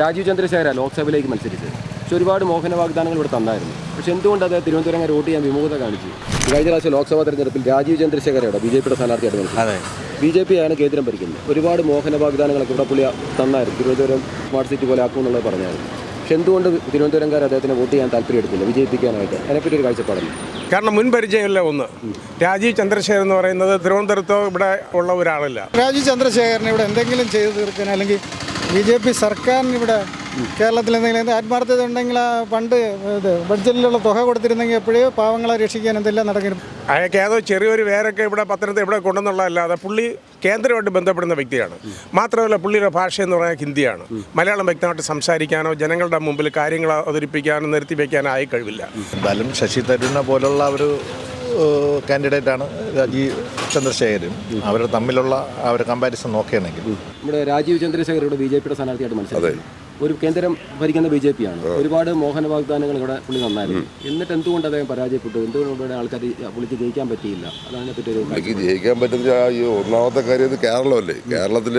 രാജീവ് ചന്ദ്രശേഖര ലോക്സഭയിലേക്ക് മത്സരിച്ചത് പക്ഷെ ഒരുപാട് മോഹന വാഗ്ദാനങ്ങൾ ഇവിടെ തന്നായിരുന്നു. പക്ഷെ എന്തുകൊണ്ട് അത് തിരുവനന്തപുരം വോട്ട് ചെയ്യാൻ വിമുഖത കാണിച്ചു? കഴിഞ്ഞ പ്രാവശ്യം ലോക്സഭാ തെരഞ്ഞെടുപ്പിൽ രാജീവ് ചന്ദ്രശേഖരയുടെ ബി ജെ പിയുടെ സ്ഥാനാർത്ഥിയായിട്ട് അതെ. ബി ജെ പി ആണ് കേന്ദ്രം ഭരിക്കുന്നത്. ഒരുപാട് മോഹന വാഗ്ദാനങ്ങളൊക്കെ ഇവിടെ പുള്ളി തന്നായിരുന്നു. തിരുവനന്തപുരം സ്മാർട്ട് സിറ്റി പോലെ ആക്കും എന്നുള്ളത് പറഞ്ഞായിരുന്നു. പക്ഷെ എന്തുകൊണ്ട് തിരുവനന്തപുരംകാർ അദ്ദേഹത്തിന് വോട്ട് ചെയ്യാൻ താല്പര്യം എടുക്കില്ല വിജയിപ്പിക്കാനായിട്ട് അതിനെപ്പറ്റി ഒരു കാഴ്ചപ്പാടില്ല കാരണം മുൻ പരിചയമില്ല ഒന്ന്? രാജീവ് ചന്ദ്രശേഖരൻ എന്ന് പറയുന്നത് തിരുവനന്തപുരത്തോ ഇവിടെ ഉള്ള ഒരാളല്ല. രാജീവ് ചന്ദ്രശേഖരനെ ഇവിടെ എന്തെങ്കിലും ചെയ്തു തീർക്കാൻ അല്ലെങ്കിൽ ബി ജെ പി സർക്കാരിന് ഇവിടെ കേരളത്തിൽ എന്തെങ്കിലും ആത്മാർത്ഥത ഉണ്ടെങ്കിൽ ആ പണ്ട് ഇത് ബഡ്ജറ്റിലുള്ള തുക കൊടുത്തിരുന്നെങ്കിൽ എപ്പോഴേ പാവങ്ങളെ രക്ഷിക്കാൻ എന്തെല്ലാം നടക്കും? അയാൾക്ക് ഏതോ ചെറിയൊരു വേരൊക്കെ ഇവിടെ പത്തനംതിട്ട ഇവിടെ കൊണ്ടുവന്നുള്ളതല്ലാതെ പുള്ളി കേന്ദ്രമായിട്ട് ബന്ധപ്പെടുന്ന വ്യക്തിയാണ്. മാത്രമല്ല പുള്ളിയുടെ ഭാഷ എന്ന് പറഞ്ഞാൽ ഹിന്ദിയാണ്. മലയാളം വ്യക്തമായിട്ട് സംസാരിക്കാനോ ജനങ്ങളുടെ മുമ്പിൽ കാര്യങ്ങൾ അവതരിപ്പിക്കാനോ നിർത്തി വയ്ക്കാനോ ആയി കഴിവില്ല. എന്തായാലും ശശി തരൂരിനെ പോലുള്ള ഒരു കാൻഡിഡേറ്റ് ആണ് രാജീവ് ചന്ദ്രശേഖരൻ. അവർ തമ്മിലുള്ള ആ ഒരു കമ്പാരിസൺ നോക്കുകയാണെങ്കിൽ. നമ്മുടെ രാജീവ് ചന്ദ്രശേഖർ ഇവിടെ ബി ജെ പിയുടെ സ്ഥാനാർത്ഥിയായിട്ട് മനസ്സിലായി ഒരു കേന്ദ്രം ഭരിക്കുന്ന ബി ജെ പി ആണ് ഒരുപാട് മോഹന വാഗ്ദാനങ്ങൾ ഇവിടെ പുള്ളി നന്നായിരുന്നു എന്നിട്ട് എന്തുകൊണ്ട് അദ്ദേഹം പരാജയപ്പെട്ടു? എന്തുകൊണ്ട് ഇവിടെ ആൾക്കാർ പുള്ളിക്ക് ജയിക്കാൻ പറ്റിയില്ല? അതാണ് പറ്റി ജയിക്കാൻ പറ്റുന്ന ഈ ഒന്നാമത്തെ കാര്യം ഇത് കേരളമല്ലേ? കേരളത്തിൽ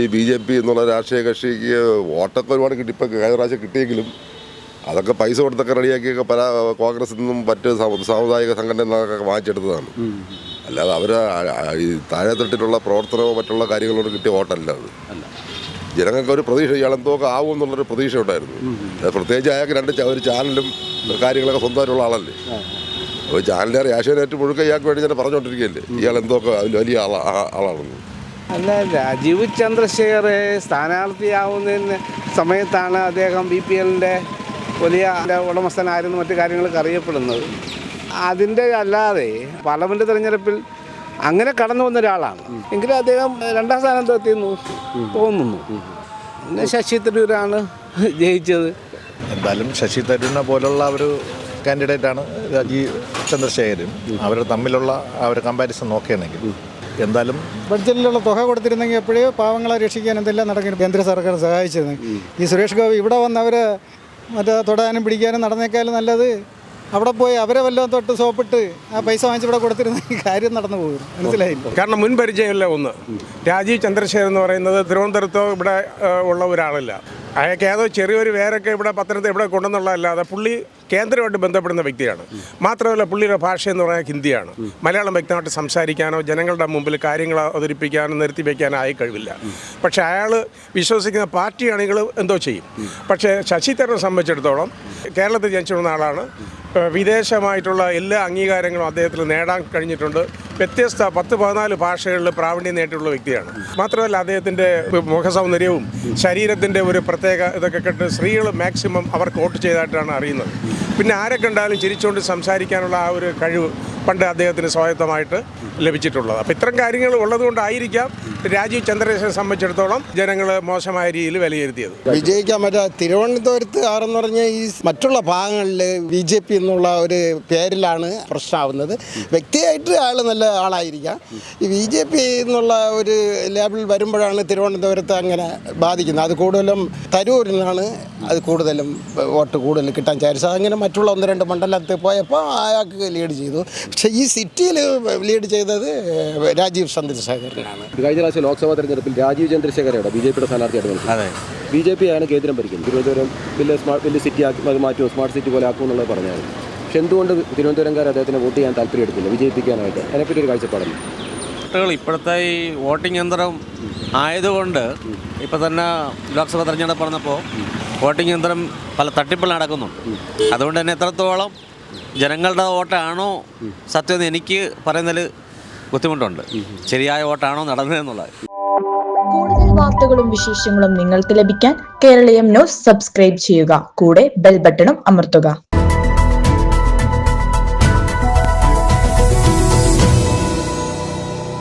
ഈ ബി ജെ പി എന്നുള്ള രാഷ്ട്രീയ കക്ഷിക്ക് വോട്ടൊക്കെ ഒരുപാട് കിട്ടി. ഇപ്പം കഴിഞ്ഞ പ്രാവശ്യം കിട്ടിയെങ്കിലും അതൊക്കെ പൈസ കൊടുത്തൊക്കെ റെഡിയാക്കിയൊക്കെ പല കോൺഗ്രസിൽ നിന്നും മറ്റ് സമു- സാമുദായിക സംഘടനയിൽ നിന്നൊക്കെ വാങ്ങിച്ചെടുത്തതാണ്. അല്ലാതെ അവർ ഈ താഴെ താഴെത്തട്ടിലുള്ള പ്രവർത്തനമോ മറ്റുള്ള കാര്യങ്ങളോട് കിട്ടിയ വോട്ടല്ല അത്. ജനങ്ങൾക്ക് ഒരു പ്രതീക്ഷ ഇയാളെന്തോക്കെ ആവും എന്നുള്ളൊരു പ്രതീക്ഷ ഉണ്ടായിരുന്നു. പ്രത്യേകിച്ച് അയാൾക്ക് രണ്ട് ഒരു ചാനലും കാര്യങ്ങളൊക്കെ സ്വന്തമായിട്ടുള്ള ആളല്ലേ. അപ്പോൾ ചാനലുകാർ ഏഷ്യാനെറ്റ് മുഴുക്കെ ഇയാൾക്ക് വേണ്ടി തന്നെ പറഞ്ഞുകൊണ്ടിരിക്കുകയല്ലേ. ഇയാൾ എന്തൊക്കെ വലിയ ആളാ ആളാണെന്ന്. അല്ല രാജീവ് ചന്ദ്രശേഖർ സ്ഥാനാർത്ഥിയാവുന്നതിന് സമയത്താണ് അദ്ദേഹം ബി പി എല്ലിന്റെ വലിയ ഉടമസ്ഥനായിരുന്നു മറ്റു കാര്യങ്ങളൊക്കെ അറിയപ്പെടുന്നത്. അതിന്റെ അല്ലാതെ പാർലമെന്റ് തെരഞ്ഞെടുപ്പിൽ അങ്ങനെ കടന്നു വന്ന ഒരാളാണ്. എങ്കിലും അദ്ദേഹം രണ്ടാം സ്ഥാനത്ത് എത്തിയെന്ന് തോന്നുന്നു. പിന്നെ ശശി തരൂരാണ് ജയിച്ചത്. എന്തായാലും ശശി തരൂരിനെ പോലുള്ള ഒരു കാൻഡിഡേറ്റ് ആണ് രാജീവ് ചന്ദ്രശേഖരൻ. അവർ തമ്മിലുള്ള ആ ഒരു കമ്പാരിസൺ നോക്കുകയാണെങ്കിൽ. എന്തായാലും ബഡ്ജറ്റിലുള്ള തുക കൊടുത്തിരുന്നെങ്കിൽ എപ്പോഴേ പാവങ്ങളെ രക്ഷിക്കാൻ എന്തെല്ലാം നടക്കുന്നു കേന്ദ്ര സർക്കാർ സഹായിച്ചിരുന്നു. ഈ സുരേഷ് ഗോപി ഇവിടെ വന്നവർ മറ്റേ തൊടാനും പിടിക്കാനും നടന്നേക്കാളും നല്ലത്. അവിടെ പോയി അവരെ വല്ലതും തൊട്ട് സോപ്പിട്ട് ആ പൈസ വാങ്ങിച്ച് ഇവിടെ കൊടുത്തിരുന്ന കാര്യം നടന്നു പോകും. മനസ്സിലായില്ല? കാരണം മുൻ പരിചയമില്ല ഒന്ന്. രാജീവ് ചന്ദ്രശേഖരൻ എന്ന് പറയുന്നത് തിരുവനന്തപുരത്തോ ഇവിടെ ഉള്ള ഒരാളല്ല. അയാൾക്ക് ഏതോ ചെറിയൊരു വേരൊക്കെ ഇവിടെ പത്തനംതിട്ട ഇവിടെ കൊണ്ടെന്നുള്ളതല്ലാതെ പുള്ളി കേന്ദ്രമായിട്ട് ബന്ധപ്പെടുന്ന വ്യക്തിയാണ്. മാത്രമല്ല പുള്ളിയുടെ ഭാഷ എന്ന് പറഞ്ഞാൽ ഹിന്ദിയാണ്. മലയാളം വ്യക്തമായിട്ട് സംസാരിക്കാനോ ജനങ്ങളുടെ മുമ്പിൽ കാര്യങ്ങൾ അവതരിപ്പിക്കാനോ നിർത്തി വയ്ക്കാനോ ആയി കഴിവില്ല. പക്ഷേ അയാൾ വിശ്വസിക്കുന്ന പാർട്ടി അണികൾ എന്തോ ചെയ്യും. പക്ഷേ ശശി തരൂരിനെ സംബന്ധിച്ചിടത്തോളം കേരളത്തിൽ ജനിച്ചിരുന്ന ആളാണ്. വിദേശമായിട്ടുള്ള എല്ലാ അംഗീകാരങ്ങളും അദ്ദേഹത്തിന് നേടാൻ കഴിഞ്ഞിട്ടുണ്ട്. വ്യത്യസ്ത പത്ത് പതിനാല് ഭാഷകളിൽ പ്രാവീണ്യം നേട്ടിട്ടുള്ള വ്യക്തിയാണ്. മാത്രമല്ല അദ്ദേഹത്തിന്റെ മുഖസൗന്ദര്യവും ശരീരത്തിന്റെ ഒരു പ്രത്യേക ഇതൊക്കെ കണ്ട് സ്ത്രീകൾ മാക്സിമം അവർക്ക് വോട്ട് ചെയ്തതായിട്ടാണ് അറിയുന്നത്. പിന്നെ ആരെ കണ്ടാലും ചിരിച്ചുകൊണ്ട് സംസാരിക്കാനുള്ള ആ ഒരു കഴിവ് പണ്ട് അദ്ദേഹത്തിന് സ്വായത്തമായിട്ട് ലഭിച്ചിട്ടുള്ളത്. അപ്പോൾ ഇത്തരം കാര്യങ്ങൾ ഉള്ളതുകൊണ്ടായിരിക്കാം രാജീവ് ചന്ദ്രശേഖരനെ സംബന്ധിച്ചിടത്തോളം ജനങ്ങൾ മോശമായ രീതിയിൽ വിലയിരുത്തിയത്. വിജയിക്കാൻ പറ്റാ തിരുവനന്തപുരത്ത് ആരെന്ന് പറഞ്ഞാൽ ഈ മറ്റുള്ള ഭാഗങ്ങളിൽ ബി ജെ പി എന്നുള്ള ഒരു പേരിലാണ് പ്രശ്നമാവുന്നത് വ്യക്തിയായിട്ട് ആൾ നല്ല ആളായിരിക്കാം. ഈ ബി ജെ പി എന്നുള്ള ഒരു ലേബിൾ വരുമ്പോഴാണ് തിരുവനന്തപുരത്ത് അങ്ങനെ ബാധിക്കുന്നത്. അത് കൂടുതലും തരൂരിനാണ് അത് കൂടുതലും വോട്ട് കൂടുതൽ കിട്ടാൻ ചാൻസ്. അങ്ങനെ മറ്റുള്ള ഒന്ന് രണ്ട് മണ്ഡലത്തിൽ പോയപ്പോൾ അയാൾക്ക് ലീഡ് ചെയ്തു. പക്ഷേ ഈ സിറ്റിയിൽ ലീഡ് ചെയ്തത് രാജീവ് ചന്ദ്രശേഖരനാണ്. കഴിഞ്ഞ പ്രാവശ്യം ലോക്സഭാ തെരഞ്ഞെടുപ്പിൽ രാജീവ് ചന്ദ്രശേഖരയുടെ ബി ജെ പിയുടെ സ്ഥാനാർത്ഥിയായിട്ട് അതെ. ബി ജെ പി ആണ് കേന്ദ്രം ഭരിക്കുന്നത് തിരുവനന്തപുരം വലിയ സ്മാർട്ട് വലിയ സിറ്റി ആക്കി അത് മാറ്റുമോ? സ്മാർട്ട് സിറ്റി പോലെ ആക്കുമെന്നുള്ളത് പറഞ്ഞായിരുന്നു. പക്ഷെ എന്തുകൊണ്ട് തിരുവനന്തപുരംകാർ അദ്ദേഹത്തിന് വോട്ട് ചെയ്യാൻ താല്പര്യം എടുക്കില്ല വിജയിപ്പിക്കാനായിട്ട്. അതിനെപ്പറ്റി ഒരു കാഴ്ചപ്പാടല്ല വോട്ടുകൾ ഇപ്പോഴത്തെ ഈ വോട്ടിംഗ് യന്ത്രം ആയതുകൊണ്ട് ഇപ്പോൾ തന്നെ ലോക്സഭ തെരഞ്ഞെടുപ്പ് നടന്നപ്പോൾ വോട്ടിംഗ് യന്ത്രം പല തട്ടിപ്പിൽ നടക്കുന്നുണ്ട്. അതുകൊണ്ട് തന്നെ എത്രത്തോളം ജനങ്ങളുടെ വോട്ടാണോ സത്യം എന്ന് എനിക്ക് പറയുന്നതിൽ ബുദ്ധിമുട്ടുണ്ട്. ശരിയായ വോട്ടാണോ നടന്നതെന്നുള്ളത് കൂടുതൽ വാർത്തകളും വിശേഷങ്ങളും നിങ്ങൾക്ക് ലഭിക്കാൻ കേരളീയം ന്യൂസ് സബ്സ്ക്രൈബ് ചെയ്യുക. കൂടെ ബെൽ ബട്ടണും അമർത്തുക.